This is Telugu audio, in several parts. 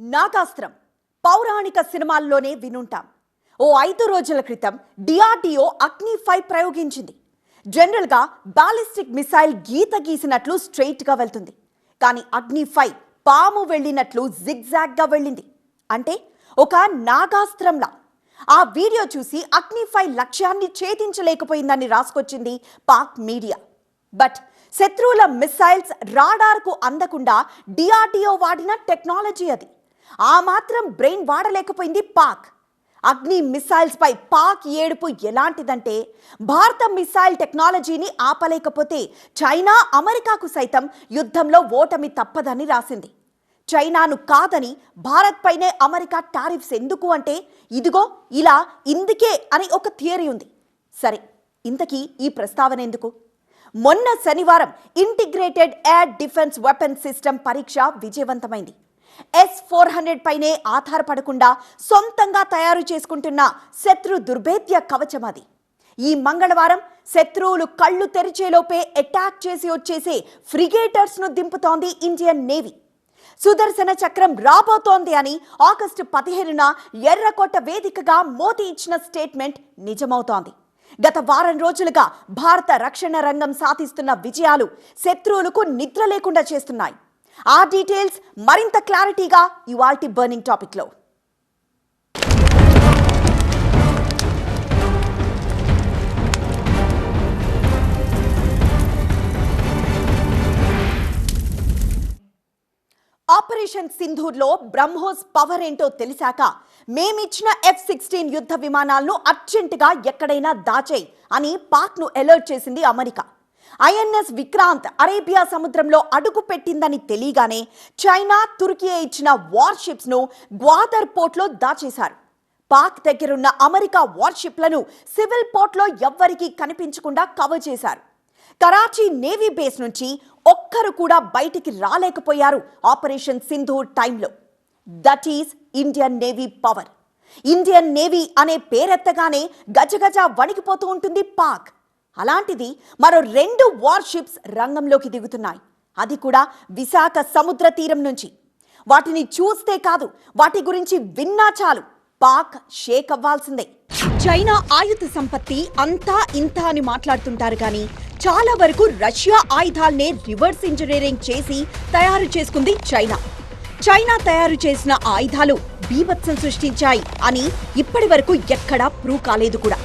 నాగాస్త్రం పౌరాణిక సినిమాల్లోనే వినుంటాం. ఓ ఐదు రోజుల క్రితం డిఆర్డిఓ అగ్ని ఫైవ్ ప్రయోగించింది. జనరల్గా బాలిస్టిక్ మిసైల్ గీత గీసినట్లు స్ట్రెయిట్గా వెళ్తుంది. కానీ అగ్ని ఫైవ్ పాము వెళ్ళినట్లు జిగ్జాగ్గా వెళ్ళింది. అంటే ఒక నాగాస్త్రంలా. ఆ వీడియో చూసి అగ్ని ఫైవ్ లక్ష్యాన్ని ఛేదించలేకపోయిందని రాసుకొచ్చింది పాక్ మీడియా. బట్ శత్రువుల మిసైల్స్ రాడార్కు అందకుండా డిఆర్డిఓ వాడిన టెక్నాలజీ అది. ఆ మాత్రం బ్రెయిన్ వాడలేకపోయింది పాక్. అగ్ని మిసైల్స్ పై పాక్ ఏడుపు ఎలాంటిదంటే భారత మిసైల్ టెక్నాలజీని ఆపలేకపోతే చైనా అమెరికాకు సైతం యుద్ధంలో ఓటమి తప్పదని రాసింది. చైనాను కాదని భారత్ పైనే అమెరికా టారిఫ్స్ ఎందుకు అంటే ఇదిగో ఇలా ఇందుకే అని ఒక థియరీ ఉంది. సరే ఇంతకీ ఈ ప్రస్తావన ఎందుకు? మొన్న శనివారం integrated air defence weapon system పరీక్ష విజయవంతమైంది. ఎస్ ఫోర్ హండ్రెడ్ పైనే ఆధారపడకుండా సొంతంగా తయారు చేసుకుంటున్న శత్రు దుర్భేద్య కవచం అది. ఈ మంగళవారం శత్రువులు కళ్ళు తెరిచేలోపే అటాక్ చేసి వచ్చేసే ఫ్రిగేటర్స్ను దింపుతోంది ఇండియన్ నేవీ సుదర్శన చక్రం రాబోతోంది అని ఆగస్టు పదిహేనున ఎర్రకోట వేదికగా మోదీ ఇచ్చిన స్టేట్మెంట్ నిజమవుతోంది. గత వారం రోజులుగా భారత రక్షణ రంగం సాధిస్తున్న విజయాలు శత్రువులకు నిద్ర లేకుండా చేస్తున్నాయి. ఆ డీటెయిల్స్ మరింత క్లారిటీగా ఇవాల్టి బర్నింగ్ టాపిక్లో ఆపరేషన్ సింధూర్లో బ్రహ్మోస్ పవర్ ఏంటో తెలిసాక మేమిచ్చిన ఎఫ్ సిక్స్టీన్ యుద్ధ విమానాలను అర్జెంటుగా ఎక్కడైనా దాచేయ్ అని పాక్ను అలర్ట్ చేసింది అమెరికా. ఐఎన్ఎస్ విక్రాంత్ అరేబియా సముద్రంలో అడుగు పెట్టిందని తెలియగానే చైనా తుర్కీ ఇచ్చిన వార్షిప్స్ను గ్వాదర్ పోర్ట్లో దాచేశారు. పాక్ దగ్గరున్న అమెరికా వార్షిప్లను సివిల్ పోర్ట్లో ఎవ్వరికీ కనిపించకుండా కవర్ చేశారు. కరాచీ నేవీ బేస్ నుంచి ఒక్కరు కూడా బయటికి రాలేకపోయారు ఆపరేషన్ సింధు టైంలో. That is Indian Navy power. Indian Navy అనే పేరెత్తగానే గజగజ వణికిపోతూ ఉంటుంది పాక్. అలాంటిది మరో రెండు వార్షిప్స్ రంగంలోకి దిగుతున్నాయి. అది కూడా విశాఖ సముద్ర తీరం నుంచి. వాటిని చూస్తే కాదు వాటి గురించి విన్నా చాలు. పాక్ షేక్ అవ్వాల్సిందే. చైనా ఆయుధ సంపత్తి అంతా ఇంత అని మాట్లాడుతుంటారు కానీ చాలా వరకు రష్యా ఆయుధాలనే రివర్స్ ఇంజనీరింగ్ చేసి తయారు చేసుకుంది చైనా. చైనా తయారు చేసిన ఆయుధాలు బీభత్సం సృష్టించాయి అని ఇప్పటి వరకు ఎక్కడా ప్రూవ్ కాలేదు కూడా.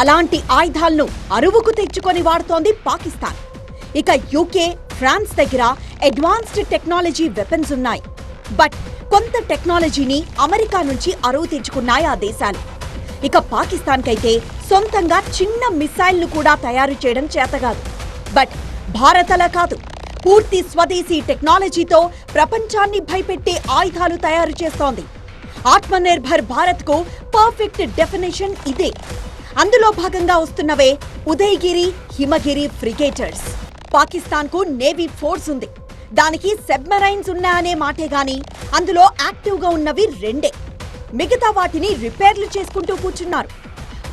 అలాంటి ఆయుధాలను అరువుకు తెచ్చుకొని వాడుతోంది పాకిస్తాన్. ఇక యూకే ఫ్రాన్స్ దగ్గర అడ్వాన్స్డ్ టెక్నాలజీ వెపన్స్ ఉన్నాయి. బట్ కొంత టెక్నాలజీని అమెరికా నుంచి అరువు తెచ్చుకున్నాయి ఆ దేశాలు. ఇక పాకిస్తాన్కైతే సొంతంగా చిన్న మిసైల్ను కూడా తయారు చేయడం చేతగాదు. బట్ భారత్ అలా కాదు. పూర్తి స్వదేశీ టెక్నాలజీతో ప్రపంచాన్ని భయపెట్టే ఆయుధాలు తయారు చేస్తోంది. ఆత్మనిర్భర్ భారత్కు పర్ఫెక్ట్ డెఫినేషన్ ఇదే. అందులో భాగంగా వస్తున్నవే ఉదయగిరి హిమగిరి ఫ్రిగేటర్స్. పాకిస్తాన్కు నేవీ ఫోర్స్ ఉంది. దానికి సబ్మెరైన్స్ ఉన్నాయనే మాటే గాని అందులో యాక్టివ్గా ఉన్నవి రెండే. మిగతా వాటిని రిపేర్లు చేసుకుంటూ కూర్చున్నారు.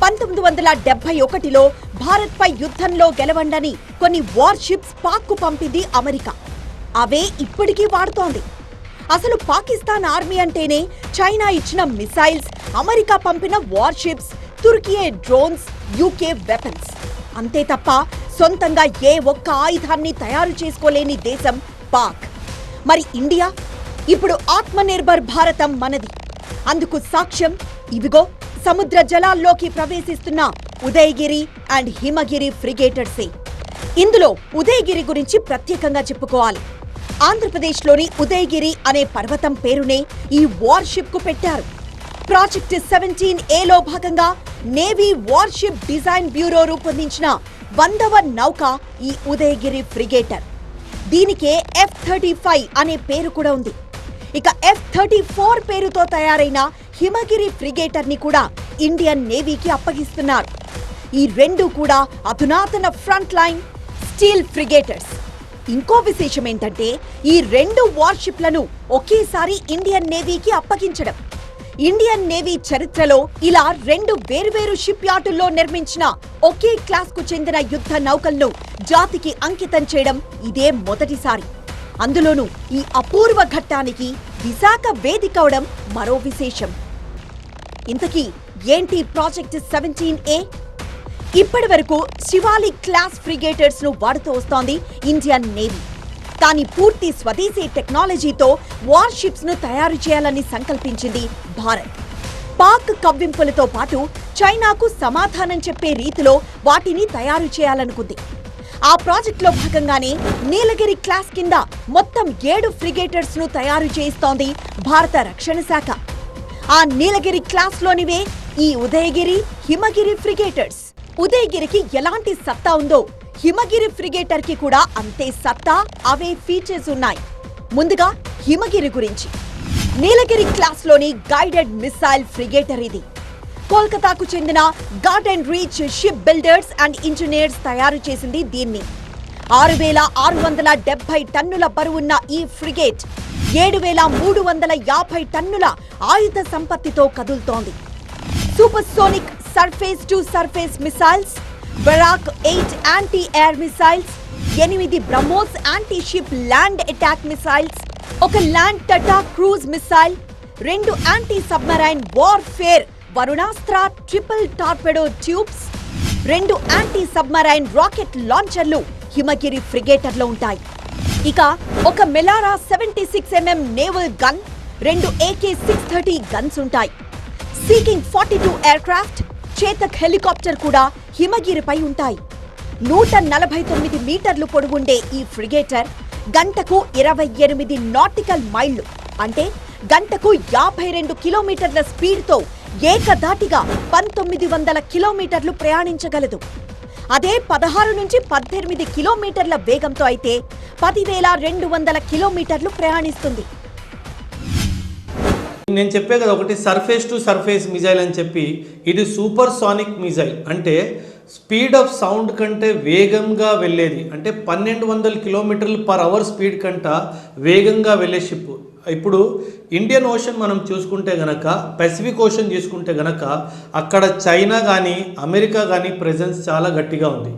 పంతొమ్మిది వందల డెబ్బై ఒకటిలో భారత్పై యుద్ధంలో గెలవండని కొన్ని వార్షిప్స్ పాక్కు పంపింది అమెరికా. అవే ఇప్పటికీ వాడుతోంది. అసలు పాకిస్తాన్ ఆర్మీ అంటేనే చైనా ఇచ్చిన మిసైల్స్ అమెరికా పంపిన warships Turkiye drones UK weapons అంతే తప్ప సొంతంగా ఏ ఒక్క ఆయుధాన్ని తయారు చేసుకోలేని దేశం పాక్. మరి ఇండియా? ఇప్పుడు ఆత్మనిర్భర్ భారతం మనది. అందుకు సాక్ష్యం ఇదిగో సముద్ర జలాల్లోకి ప్రవేశిస్తున్న ఉదయగిరి అండ్ హిమగిరి ఫ్రిగేటర్సే. ఇందులో ఉదయగిరి గురించి ప్రత్యేకంగా చెప్పుకోవాలి. ఆంధ్రప్రదేశ్లోని ఉదయగిరి అనే పర్వతం పేరునే ఈ వార్షిప్కు పెట్టారు. ప్రాజెక్ట్ సెవెంటీన్ ఏలో భాగంగా నేవీ వార్షిప్ డిజైన్ బ్యూరో రూపొందించిన వందవ నౌక ఈ ఉదయగిరి ఫ్రిగేటర్. దీనికే ఎఫ్ థర్టీ ఫైవ్ అనే పేరు కూడా ఉంది. ఇక ఎఫ్ థర్టీ ఫోర్ పేరుతో తయారైన హిమగిరి ఫ్రిగేటర్ని కూడా ఇండియన్ నేవీకి అప్పగిస్తున్నారు. ఈ రెండు కూడా అధునాతన ఫ్రంట్ లైన్ స్టీల్ ఫ్రిగేటర్స్. ఇంకో విశేషం ఏంటంటే ఈ రెండు వార్షిప్లను ఒకేసారి ఇండియన్ నేవీకి అప్పగించడం. ఇండియన్ నేవీ చరిత్రలో ఇలా రెండు వేర్వేరు షిప్ యార్డుల్లో నిర్మించిన ఒకే క్లాస్కు చెందిన యుద్ధ నౌకలను జాతికి అంకితం చేయడం ఇదే మొదటిసారి. అందులోనూ ఈ అపూర్వ ఘట్టానికి విశాఖ వేదిక అవడం మరో విశేషం. ఇంతకీ ఏంటి ప్రాజెక్ట్ సెవెంటీన్ ఏ? ఇప్పటి వరకు శివాలి క్లాస్ ఫ్రిగేటర్స్ను వాడుతూ వస్తోంది ఇండియన్ నేవీ. కానీ పూర్తి స్వదేశీ టెక్నాలజీతో వార్షిప్స్ను తయారు చేయాలని సంకల్పించింది భారత్. పాక్ కవ్వింపులతో పాటు చైనాకు సమాధానం చెప్పే రీతిలో వాటిని తయారు చేయాలనుకుంది. ఆ ప్రాజెక్టులో భాగంగానే నీలగిరి క్లాస్ కింద మొత్తం ఏడు ఫ్రిగేటర్స్ను తయారు చేయిస్తోంది భారత రక్షణ శాఖ. ఆ నీలగిరి క్లాస్ లోనివే ఈ ఉదయగిరి హిమగిరి ఫ్రిగేటర్స్. ఉదయగిరికి ఎలాంటి సత్తా ఉందో హిమగిరి ఫ్రిగేటర్కి కూడా అంతే సత్తా అవే ఫీచర్స్ ఉన్నాయి. ముందుగా హిమగిరి గురించి. నీలగిరి క్లాస్లోని గైడెడ్ మిసైల్ ఫ్రిగేటర్ ఇది. కోల్కతాకు చెందిన garden reach ship builders and engineers తయారు చేసింది దీన్ని. ఆరు వేల ఆరు వందల డెబ్బై టన్నుల బరువున్న ఈ ఫ్రిగేట్ ఏడు వేల మూడు వందల యాభై టన్నుల ఆయుధ సంపత్తితో కదులుతోంది. Supersonic surface to surface missiles Barak eight anti air missiles ఎనిమిది BrahMos anti ship land attack missiles ఒక ల్యాండ్ టటా క్రూజ్ మిసైల్ రెండు anti submarine warfare Varunastra triple torpedo tubes రెండు యాంటీ సబ్మరైన్ రాకెట్ లాంచర్లు హిమగిరి ఫ్రిగేటర్లో ఉంటాయి. ఇక ఒక Melara seventy six MM naval gun రెండు ఏకే సిక్స్ థర్టీ గన్స్ ఉంటాయి. Sea King forty two aircraft Chetak helicopter కూడా హిమగిరిపై ఉంటాయి. నూట నలభై తొమ్మిది మీటర్లు పొడుగుండే ఈ ఫ్రిగేటర్ గంటకు ఇరవై ఎనిమిది నాటికల్ మైళ్ళు. అంటే గంటకు యాభై రెండు కిలోమీటర్ల స్పీడ్తో ఏకధాటిగా పంతొమ్మిది వందల కిలోమీటర్లు ప్రయాణించగలదు. అదే పదహారు నుంచి పద్దెనిమిది కిలోమీటర్ల వేగంతో అయితే పదివేల రెండు వందల కిలోమీటర్లు ప్రయాణిస్తుంది. నేను చెప్పే కదా ఒకటి సర్ఫేస్ టు సర్ఫేస్ మిజైల్ అని చెప్పి ఇది సూపర్ సానిక్ మిజైల్ అంటే స్పీడ్ ఆఫ్ సౌండ్ కంటే వేగంగా వెళ్ళేది. అంటే పన్నెండు వందల కిలోమీటర్లు పర్ అవర్ స్పీడ్ కంట వేగంగా వెళ్ళే షిప్. ఇప్పుడు ఇండియన్ ఓషన్ మనం చూసుకుంటే గనక పెసిఫిక్ ఓషన్ చూసుకుంటే గనక అక్కడ చైనా కానీ అమెరికా కానీ ప్రెజెన్స్ చాలా గట్టిగా ఉంది.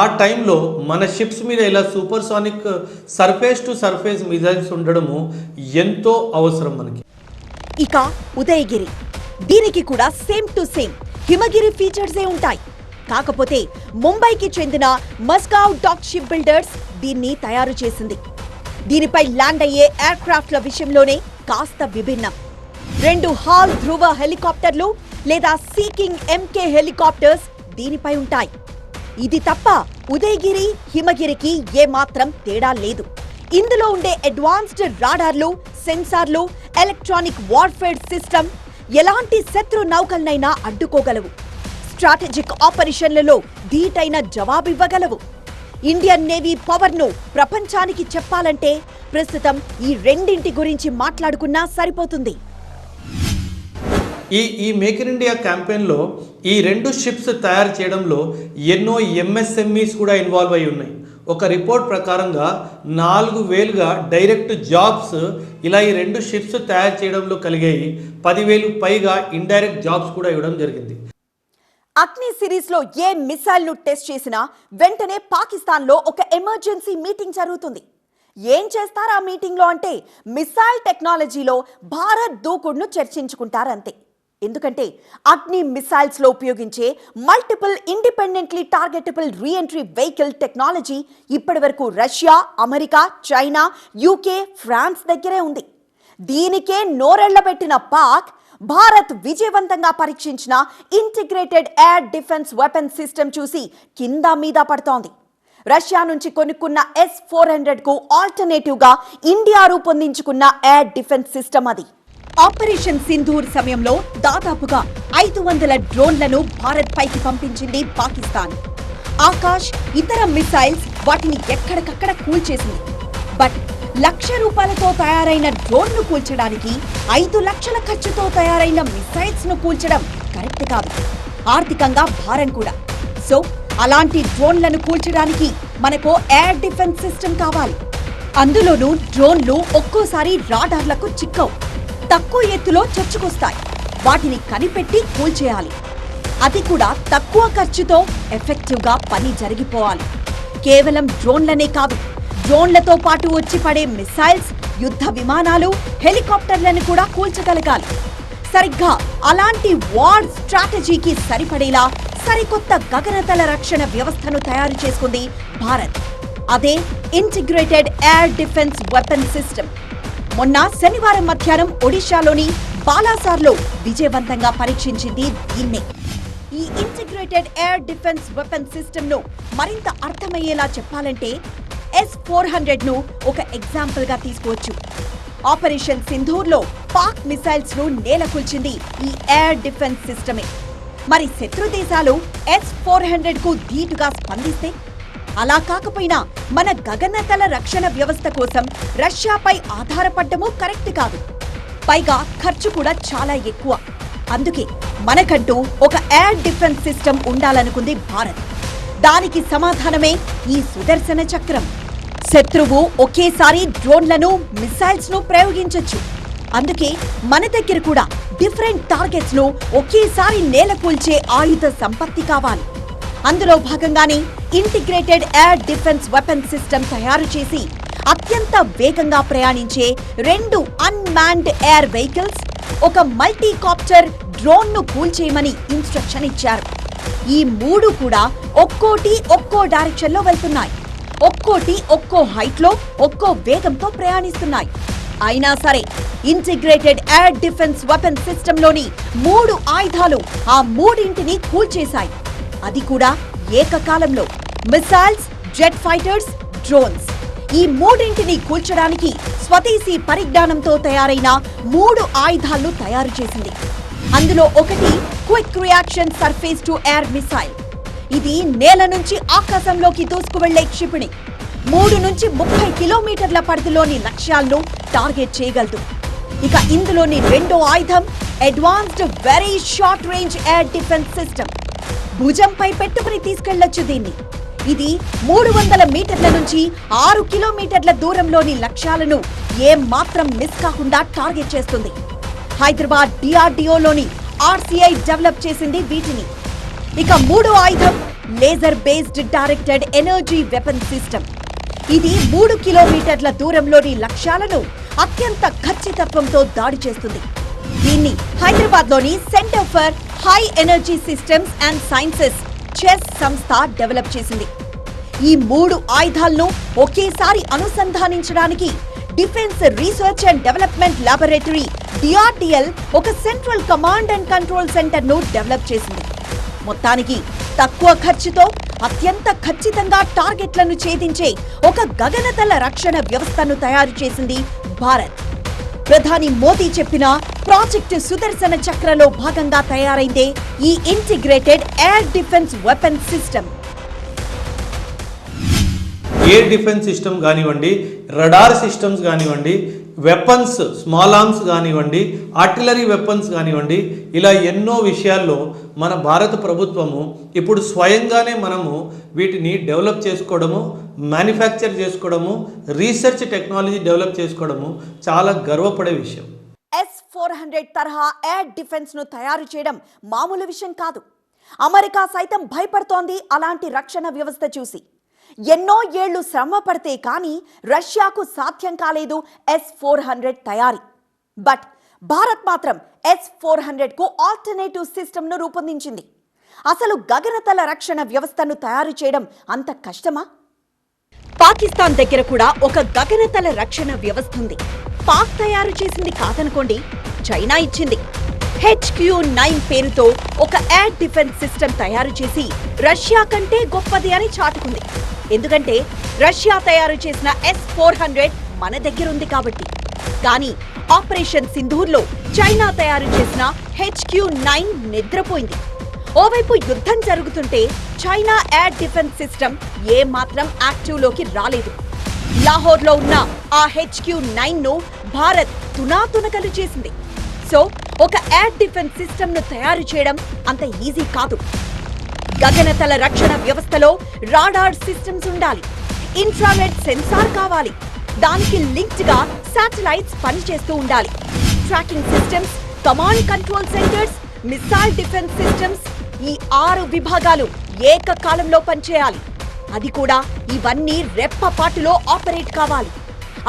ఆ టైంలో మన షిప్స్ మీద ఇలా super sonic surface to surface missiles ఉండడము ఎంతో అవసరం మనకి. ఇక ఉదయగిరి. దీనికి కూడా సేమ్ టు సేమ్ హిమగిరి ఫీచర్సే ఉంటాయి. కాకపోతే ముంబైకి చెందిన మస్కావ్ డాక్ షిప్ బిల్డర్స్ దీన్ని తయారు చేసింది. దీనిపై ల్యాండ్ అయ్యే ఎయిర్ క్రాఫ్ట్ల విషయంలోనే కాస్త విభిన్నం. రెండు హాల్ ధ్రువ హెలికాప్టర్లు లేదా సీకింగ్ ఎంకే హెలికాప్టర్స్ దీనిపై ఉంటాయి. ఇది తప్ప ఉదయగిరి హిమగిరికి ఏమాత్రం తేడా లేదు. ఇందులో ఉండే అడ్వాన్స్డ్ రాడార్లు సెన్సార్లు ఎలక్ట్రానిక్ వార్ఫేర్ సిస్టమ్ ఎలాంటి శత్రు నౌకలనైనా అడ్డుకోగలవు. స్ట్రాటజిక్ ఆపరేషన్లలో ధీటైన జవాబివ్వగలవు. ఇండియన్ నేవీ పవర్ను ప్రపంచానికి చెప్పాలంటే ప్రస్తుతం ఈ రెండింటి గురించి మాట్లాడుకున్నా సరిపోతుంది. ఈ ఈ మేక్ ఇన్ ఇండియా క్యాంపెయిన్లో ఈ రెండు షిప్స్ తయారు చేయడంలో ఎన్నో ఎంఎస్ఎంఈస్ కూడా ఇన్వాల్వ్ అయి ఉన్నాయి. ఒక రిపోర్ట్ ప్రకారంగా నాలుగు వేలుగా డైరెక్ట్ జాబ్స్ ఇలా ఈ రెండు షిప్స్ తయారు చేయడంలో కలిగాయి. పదివేలు పైగా ఇండైరెక్ట్ జాబ్స్ కూడా ఇవ్వడం జరిగింది. అగ్ని సిరీస్లో ఏ మిసైల్ను టెస్ట్ చేసినా వెంటనే పాకిస్తాన్లో ఒక ఎమర్జెన్సీ మీటింగ్ జరుగుతుంది. ఏం చేస్తారు ఆ మీటింగ్లో అంటే మిసైల్ టెక్నాలజీలో భారత్ దూకుడును చర్చించుకుంటారంతే. ఎందుకంటే అగ్ని మిసైల్స్లో ఉపయోగించే multiple independently targetable reentry vehicle technology ఇప్పటివరకు Russia America China UK France దగ్గరే ఉంది. దీనికే నోరెళ్ళబెట్టిన పాక్ భారత్ విజయవంతంగా పరీక్షించిన integrated air defence weapon system చూసి కింద మీద పడుతోంది. రష్యా నుంచి కొనుక్కున్న ఎస్ ఫోర్ హండ్రెడ్కు ఆల్టర్నేటివ్గా ఇండియా రూపొందించుకున్న ఎయిర్ డిఫెన్స్ సిస్టమ్ అది. ఆపరేషన్ సింధూర్ సమయంలో దాదాపుగా ఐదు వందల డ్రోన్లను భారత్ పైకి పంపించింది పాకిస్తాన్. ఆకాష్ ఇతర మిసైల్స్ వాటిని ఎక్కడికక్కడ కూల్చేసింది. బట్ లక్ష రూపాయలతో తయారైన డ్రోన్ను కూల్చడానికి ఐదు లక్షల ఖర్చుతో తయారైన మిసైల్స్ను కూల్చడం కరెక్ట్ కాదు. ఆర్థికంగా భారం కూడా. సో అలాంటి డ్రోన్లను కూల్చడానికి మనకు ఎయిర్ డిఫెన్స్ సిస్టమ్ కావాలి. అందులోనూ డ్రోన్లు ఒక్కోసారి రాడార్లకు చిక్కవు. తక్కువ ఎత్తులో చొచ్చుకొస్తాయి. వాటిని కనిపెట్టి కూల్చేయాలి. అది కూడా తక్కువ ఖర్చుతో ఎఫెక్టివ్గా పని జరిగిపోవాలి. కేవలం డ్రోన్లనే కాదు. డ్రోన్లతో పాటు వచ్చి పడే మిసైల్స్ యుద్ధ విమానాలు హెలికాప్టర్లను కూడా కూల్చగలగాలి. సరిగ్గా అలాంటి వార్ స్ట్రాటజీకి సరిపడేలా సరికొత్త గగనతల రక్షణ వ్యవస్థను తయారు చేసుకుంది భారత్. అదే integrated air defence weapon system. మొన్న శనివారం మధ్యాహ్నం ఒడిశాలోని బాలాసార్లో విజయవంతంగా పరీక్షించింది దీన్నే. ఈ ఇంటిగ్రేటెడ్ ఎయిర్ డిఫెన్స్ వెపన్ సిస్టమ్ను మరింత అర్థమయ్యేలా చెప్పాలంటే ఎస్ ఫోర్ హండ్రెడ్ను ఒక ఎగ్జాంపుల్గా తీసుకోవచ్చు. ఆపరేషన్ సింధూర్లో పాక్ మిసైల్స్ను నేలకూల్చింది ఈ ఎయిర్ డిఫెన్స్ సిస్టమే మరి శత్రు దేశాలు ఎస్ ఫోర్ హండ్రెడ్కు ధీటుగా స్పందిస్తే? అలా కాకపోయినా మన గగనతల రక్షణ వ్యవస్థ కోసం రష్యాపై ఆధారపడ్డము కరెక్ట్ కాదు. పైగా ఖర్చు కూడా చాలా ఎక్కువ. అందుకే మనకంటూ ఒక ఎయిర్ డిఫెన్స్ సిస్టమ్ ఉండాలనుకుంది భారత్. దానికి సమాధానమే ఈ సుదర్శన చక్రం. శత్రువు ఒకేసారి డ్రోన్లను మిసైల్స్ను ప్రయోగించొచ్చు. అందుకే మన దగ్గర కూడా డిఫరెంట్ టార్గెట్స్ను ఒకేసారి నేలకూల్చే ఆయుధ సంపత్తి కావాలి. అందులో భాగంగానే integrated air defence weapon system తయారు చేసి అత్యంత వేగంగా ప్రయాణించే రెండు అన్మాన్డ్ ఎయిర్ వెహికల్స్ ఒక మల్టీకాప్టర్ డ్రోన్ను కూల్చేయమని ఇన్స్ట్రక్షన్ ఇచ్చారు. ఈ మూడు కూడా ఒక్కోటి ఒక్కో డైరెక్షన్లో వెళ్తున్నాయి. ఒక్కోటి ఒక్కో హైట్లో ఒక్కో వేగంతో ప్రయాణిస్తున్నాయి. అయినా సరే ఇంటిగ్రేటెడ్ ఎయిర్ డిఫెన్స్ వెపన్ సిస్టమ్లోని మూడు ఆయుధాలు ఆ మూడింటిని కూల్చేశాయి. అది కూడా ఏకకాలంలో. Missiles jet fighters drones. ఈ మూడింటిని కూల్చడానికి స్వదేశీ పరిజ్ఞానంతో తయారైన మూడు ఆయుధాలను తయారు చేసింది. అందులో ఒకటి quick reaction surface to air missile. ఇది నేల నుంచి ఆకాశంలోకి దూసుకువెళ్ళే క్షిపణి. మూడు నుంచి ముప్పై కిలోమీటర్ల పరిధిలోని లక్ష్యాలను టార్గెట్ చేయగలదు. ఇక ఇందులోని రెండో ఆయుధం advanced very short range air defence system. భుజంపై పెట్టుకుని తీసుకెళ్ళొచ్చు దీన్ని. ఇది మూడు వందల మీటర్ల నుంచి ఆరు కిలోమీటర్ల దూరంలోని లక్ష్యాలను ఏం మాత్రం మిస్ కాకుండా టార్గెట్ చేస్తుంది. హైదరాబాద్ డిఆర్డిఓలోని ఆర్సీఐ డెవలప్ చేసింది వీటిని. ఇక మూడో ఆయుధం laser based directed energy weapon system ఇది మూడు కిలోమీటర్ల దూరంలోని లక్ష్యాలను అత్యంత ఖచ్చితత్వంతో దాడి చేస్తుంది. దీన్ని హైదరాబాద్లోని centre for high energy systems and sciences CHESS సంస్థ డెవలప్ చేసింది. ఈ మూడు ఆయుధాలను ఒకేసారి అనుసంధానించడానికి defence research and development laboratory DRDL ఒక సెంట్రల్ కమాండ్ అండ్ కంట్రోల్ సెంటర్ను డెవలప్ చేసింది. మొత్తానికి తక్కువ ఖర్చుతో అత్యంత ఖచ్చితంగా టార్గెట్లను ఛేదించే ఒక గగనతల రక్షణ వ్యవస్థను తయారు చేసింది భారత్. ప్రధాని మోదీ చెప్పిన ప్రాజెక్టు సుదర్శన చక్రలో భాగంగా తయారైందే ఈ integrated air defence weapon system. Air defence system కానివ్వండి రడార్ సిస్టమ్స్ కానివ్వండి వెపన్స్ స్మాల్ ఆర్మ్స్ కానివ్వండి ఆర్టిలరీ వెపన్స్ కానివ్వండి ఇలా ఎన్నో విషయాల్లో మన భారత ప్రభుత్వము ఇప్పుడు స్వయంగానే మనము వీటిని డెవలప్ చేసుకోవడము మ్యానుఫ్యాక్చర్ చేసుకోవడము రీసెర్చ్ టెక్నాలజీ డెవలప్ చేసుకోవడము చాలా గర్వపడే విషయం. ఎస్ ఫోర్ హండ్రెడ్ తరహా ఎయిర్ డిఫెన్స్ను తయారు చేయడం మామూలు విషయం కాదు. అమెరికా సైతం భయపడుతోంది అలాంటి రక్షణ వ్యవస్థ చూసి. ఎన్నో ఏళ్ళు శ్రమ పడితే కానీ రష్యాకు సాధ్యం కాలేదు ఎస్ ఫోర్ హండ్రెడ్ తయారీ. బట్ భారత్ మాత్రం ఎస్ ఫోర్ హండ్రెడ్కు ఆల్టర్నేటివ్ సిస్టమ్ను రూపొందించింది. అసలు గగనతల రక్షణ వ్యవస్థను తయారు చేయడం అంత కష్టమా? పాకిస్తాన్ దగ్గర కూడా ఒక గగనతల రక్షణ వ్యవస్థ ఉంది. పాక్ తయారు చేసింది కాదనుకోండి చైనా ఇచ్చింది. హెచ్క్యూ నైన్ పేరుతో ఒక ఎయిర్ డిఫెన్స్ సిస్టమ్ తయారు చేసి రష్యా కంటే గొప్పది అని చాటుకుంది. ఎందుకంటే రష్యా తయారు చేసిన ఎస్ ఫోర్ హండ్రెడ్ మన దగ్గర ఉంది కాబట్టి. కానీ ఆపరేషన్ సింధూర్లో చైనా తయారు చేసిన హెచ్క్యూ నైన్ నిద్రపోయింది. ఓవైపు యుద్ధం జరుగుతుంటే చైనా ఎయిర్ డిఫెన్స్ సిస్టమ్ ఏ మాత్రం యాక్టివ్లోకి రాలేదు. లాహోర్లో ఉన్న ఆ హెచ్క్యూ నైన్ను భారత్ తునాతునకలు చేసింది. సో ఒక ఎయిర్ డిఫెన్స్ సిస్టమ్ను తయారు చేయడం అంత ఈజీ కాదు. గగనతల రక్షణ వ్యవస్థలో రాడార్ సిస్టమ్స్ ఉండాలి. ఇన్ఫ్రారెడ్ సెన్సార్ కావాలి. దానికి లింక్డ్గా శాటిలైట్స్ పనిచేస్తూ ఉండాలి. Tracking systems command control centres missile defence systems ఈ ఆరు విభాగాలు ఏకకాలంలో పనిచేయాలి. అది కూడా ఇవన్నీ రెప్పపాటులో ఆపరేట్ కావాలి.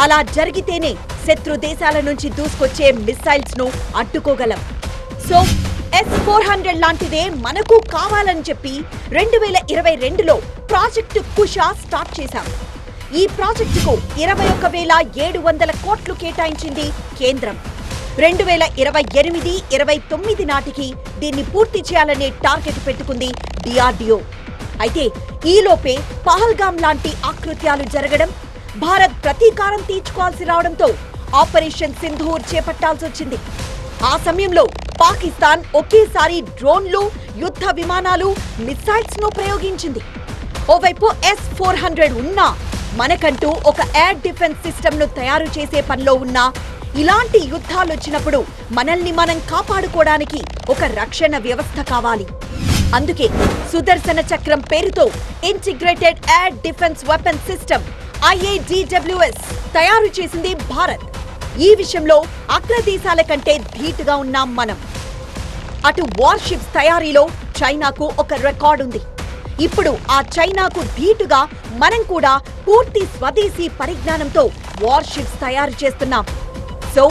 అలా జరిగితేనే శత్రు దేశాల నుంచి దూసుకొచ్చే మిసైల్స్ను అడ్డుకోగలం. సో ఎస్ ఫోర్ హండ్రెడ్ లాంటిదే మనకు కావాలని చెప్పి రెండు వేల ఇరవై రెండులో ప్రాజెక్టు కుషా స్టార్ట్ చేశాం ఈ ప్రాజెక్టుకు ఇరవై ఒక వేల ఏడు వందల కోట్లు కేటాయించింది కేంద్రం. రెండు వేల ఇరవై ఎనిమిది ఇరవై తొమ్మిది నాటికి దీన్ని పూర్తి చేయాలనే టార్గెట్ పెట్టుకుంది డిఆర్డిఓ. అయితే ఈలోపే పహల్గాం లాంటి ఆకృత్యాలు జరగడం భారత్ ప్రతీకారం తీర్చుకోవాల్సి రావడంతో ఆపరేషన్ సింధూర్ చేపట్టాల్సి వచ్చింది. ఆ సమయంలో పాకిస్తాన్ ఒకేసారి డ్రోన్లు యుద్ధ విమానాలు మిసైల్స్ను ప్రయోగించింది. ఓవైపు ఎస్ ఫోర్ హండ్రెడ్ ఉన్నా మనకంటూ ఒక ఎయిర్ డిఫెన్స్ సిస్టమ్ను తయారు చేసే పనిలో ఉన్నా ఇలాంటి యుద్ధాలు వచ్చినప్పుడు మనల్ని మనం కాపాడుకోవడానికి ఒక రక్షణ వ్యవస్థ కావాలి. అందుకే సుదర్శన చక్రం పేరుతో integrated air defence weapon system IADWS తయారు చేసింది భారత్. ఈ విషయంలో అగ్రదేశాల కంటే ధీటుగా ఉన్నాం మనం. అటు వార్షిప్స్ తయారీలో చైనాకు ఒక రికార్డు ఉంది. ఇప్పుడు ఆ చైనాకు ధీటుగా మనం కూడా పూర్తి స్వదేశీ పరిజ్ఞానంతో వార్షిప్స్ తయారు చేస్తున్నాం. సో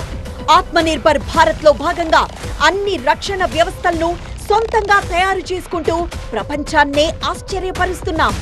ఆత్మనిర్భర్ భారత్లో భాగంగా అన్ని రక్షణ వ్యవస్థలను సొంతంగా తయారు చేసుకుంటూ ప్రపంచాన్నే ఆశ్చర్యపరుస్తున్నాం.